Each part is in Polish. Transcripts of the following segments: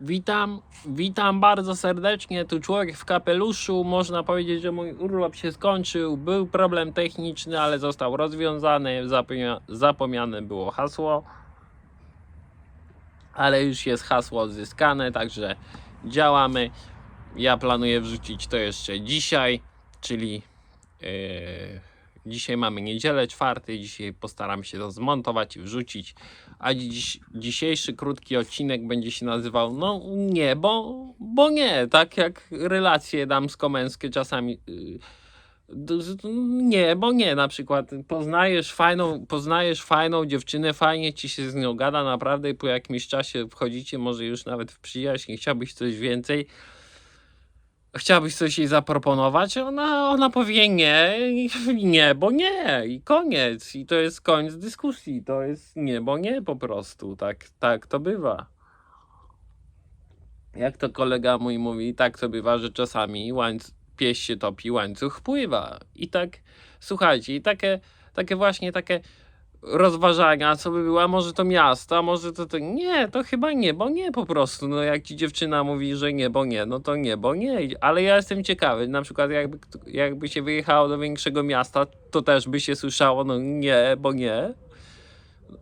Witam, witam bardzo serdecznie. Tu człowiek w kapeluszu. Można powiedzieć, że mój urlop się skończył. Był problem techniczny, ale został rozwiązany. Zapomnia, zapomniane było hasło. Ale już jest hasło odzyskane, także działamy. Ja planuję wrzucić to jeszcze dzisiaj, czyli yy, dzisiaj mamy niedzielę, czwarty. Dzisiaj postaram się to zmontować i wrzucić. A dziś, dzisiejszy krótki odcinek będzie się nazywał No nie, bo, bo nie, tak jak relacje damsko-męskie czasami. yy, Nie, bo nie, na przykład poznajesz fajną, poznajesz fajną dziewczynę, fajnie ci się z nią gada, naprawdę po jakimś czasie wchodzicie, może już nawet w przyjaźń, chciałbyś coś więcej, chciałbyś coś jej zaproponować, ona, ona powie nie, nie, bo nie i koniec. I to jest koniec dyskusji, to jest nie, bo nie po prostu, tak, tak to bywa. Jak to kolega mój mówi, tak to bywa, że czasami łańc, pieś się topi, łańcuch pływa. I tak, słuchajcie, i takie, takie właśnie takie rozważania, co by było, a może to miasto, a może to, to nie, to chyba nie, bo nie po prostu, no jak ci dziewczyna mówi, że nie, bo nie, no to nie, bo nie, ale ja jestem ciekawy, na przykład jakby, jakby się wyjechało do większego miasta, to też by się słyszało, no nie, bo nie,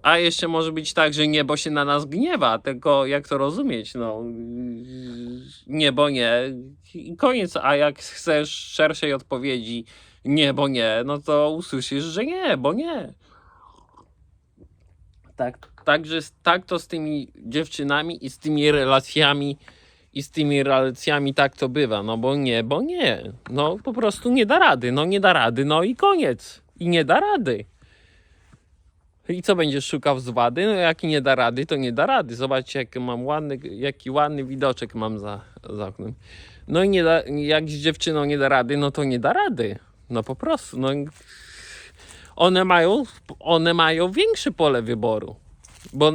a jeszcze może być tak, że niebo się na nas gniewa, tylko jak to rozumieć, no nie, bo nie. I koniec, a jak chcesz szerszej odpowiedzi, nie, bo nie, no to usłyszysz, że nie, bo nie. Tak, także tak to z tymi dziewczynami i z tymi relacjami i z tymi relacjami tak to bywa, no bo nie, bo nie. No po prostu nie da rady, no nie da rady, no i koniec. I nie da rady. I co będziesz szukał z wady? No jak nie da rady, to nie da rady. Zobaczcie, jaki mam ładny, jaki ładny widoczek mam za, za oknem. No i nie da, jak z dziewczyną nie da rady, no to nie da rady. No po prostu, no one mają, one mają większe pole wyboru. Bo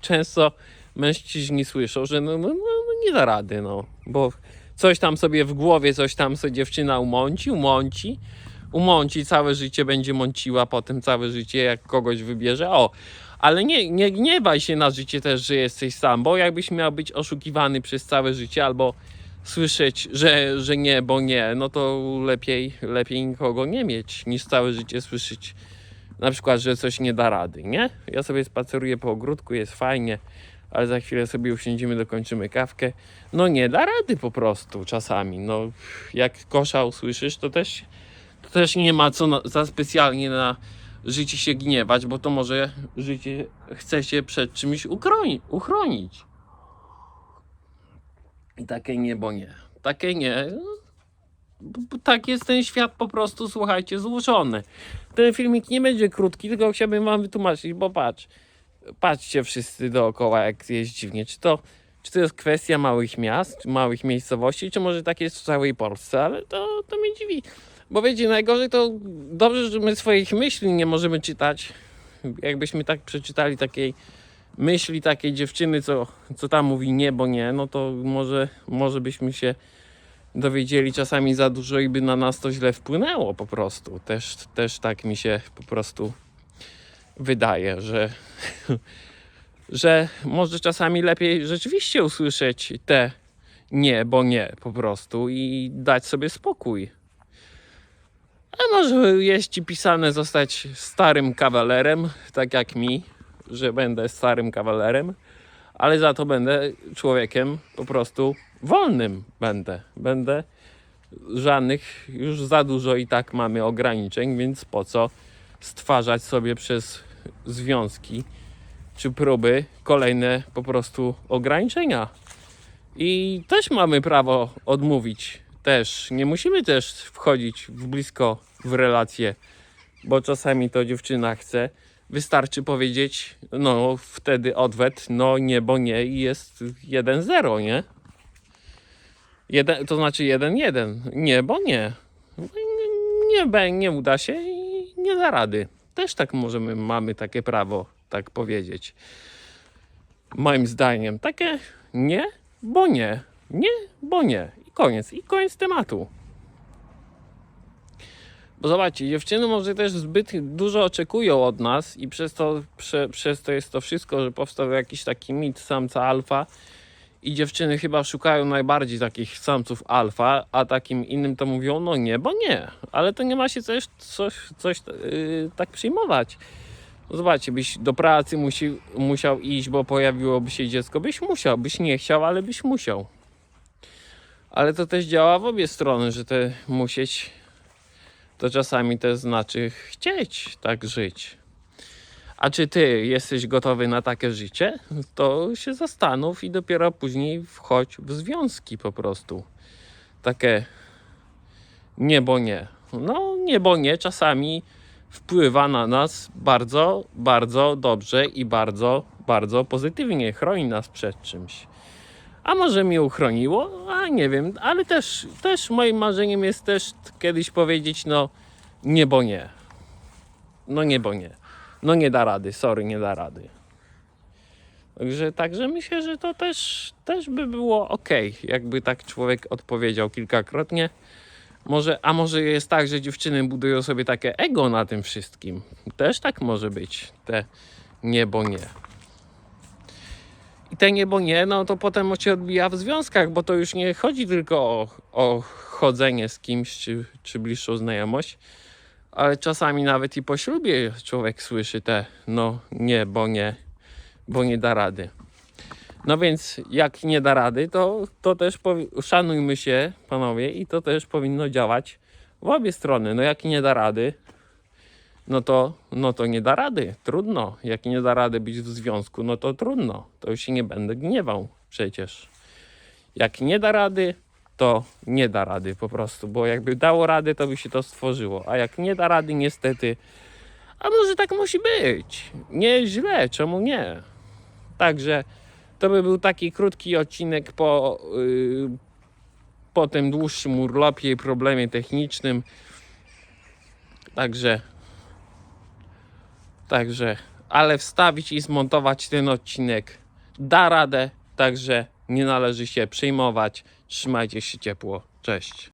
często mężczyźni słyszą, że no, no, no, no nie da rady, no. Bo coś tam sobie w głowie, coś tam sobie dziewczyna umąci, umąci, umąci, całe życie będzie mąciła potem całe życie, jak kogoś wybierze. O, ale nie, nie gniewaj się na życie też, że jesteś sam, bo jakbyś miał być oszukiwany przez całe życie albo słyszeć, że, że nie, bo nie, no to lepiej, lepiej nikogo nie mieć, niż całe życie słyszeć na przykład, że coś nie da rady, nie? Ja sobie spaceruję po ogródku, jest fajnie, ale za chwilę sobie usiądziemy, dokończymy kawkę. No nie da rady po prostu czasami, no jak kosza usłyszysz, to też, to też nie ma co na, za specjalnie na życie się gniewać, bo to może życie chce się przed czymś ukroni, uchronić. I takie nie, bo nie. Takie nie. Tak jest ten świat po prostu, słuchajcie, złożony. Ten filmik nie będzie krótki, tylko chciałbym wam wytłumaczyć, bo patrz, patrzcie wszyscy dookoła, jak jest dziwnie. Czy to, czy to jest kwestia małych miast, małych miejscowości, czy może tak jest w całej Polsce, ale to, to mnie dziwi. Bo wiecie, najgorzej to dobrze, że my swoich myśli nie możemy czytać. Jakbyśmy tak przeczytali takiej myśli takiej dziewczyny, co, co tam mówi nie, bo nie, no to może, może byśmy się dowiedzieli czasami za dużo i by na nas to źle wpłynęło po prostu. Też, też tak mi się po prostu wydaje, że, że może czasami lepiej rzeczywiście usłyszeć te nie, bo nie po prostu i dać sobie spokój. A może jest ci pisane zostać starym kawalerem, tak jak mi, że będę starym kawalerem, ale za to będę człowiekiem po prostu wolnym będę. Będę żadnych, już za dużo i tak mamy ograniczeń, więc po co stwarzać sobie przez związki czy próby kolejne po prostu ograniczenia. I też mamy prawo odmówić. Też nie musimy też wchodzić w blisko w relacje, bo czasami to dziewczyna chce. Wystarczy powiedzieć, no wtedy odwet, no nie, bo nie i jest 1-0, nie? Jeden, to znaczy 1-1. Nie, bo nie. Nie, nie, nie uda się i nie da rady. Też tak możemy, mamy takie prawo, tak powiedzieć. Moim zdaniem, takie nie, bo nie. Nie, bo nie. I koniec. I koniec tematu. Bo zobaczcie, dziewczyny może też zbyt dużo oczekują od nas i przez to, prze, przez to jest to wszystko, że powstał jakiś taki mit samca alfa I dziewczyny chyba szukają najbardziej takich samców alfa, a takim innym to mówią, no nie, bo nie. Ale to nie ma się coś, coś, coś yy, tak przyjmować. Zobaczcie, byś do pracy musi, musiał iść, bo pojawiłoby się dziecko. Byś musiał, byś nie chciał, ale byś musiał. Ale to też działa w obie strony, że te musieć to czasami też znaczy chcieć tak żyć. A czy ty jesteś gotowy na takie życie? To się zastanów i dopiero później wchodź w związki po prostu. Takie nie bo nie. No nie bo nie czasami wpływa na nas bardzo, bardzo dobrze i bardzo, bardzo pozytywnie. Chroni nas przed czymś. A może mnie uchroniło? A nie wiem, ale też, też moim marzeniem jest też kiedyś powiedzieć, no nie bo nie. No nie bo nie. No nie da rady, sorry, nie da rady. Także, także myślę, że to też, też by było ok, jakby tak człowiek odpowiedział kilkakrotnie. Może, a może jest tak, że dziewczyny budują sobie takie ego na tym wszystkim. Też tak może być. Te nie bo nie. Te niebo nie, no to potem się odbija w związkach, bo to już nie chodzi tylko o, o chodzenie z kimś, czy, czy bliższą znajomość, ale czasami nawet i po ślubie człowiek słyszy te no nie, bo nie, bo nie da rady. No więc jak nie da rady, to, to też szanujmy się, panowie, i to też powinno działać w obie strony. No jak nie da rady, no to, no to nie da rady. Trudno. Jak nie da rady być w związku, no to trudno. To już się nie będę gniewał przecież. Jak nie da rady, to nie da rady po prostu, bo jakby dało rady, to by się to stworzyło. A jak nie da rady, niestety, a może tak musi być. Nie źle, czemu nie? Także to by był taki krótki odcinek po, yy, po tym dłuższym urlopie i problemie technicznym. Także Także, ale wstawić i zmontować ten odcinek da radę, także nie należy się przejmować. Trzymajcie się ciepło. Cześć.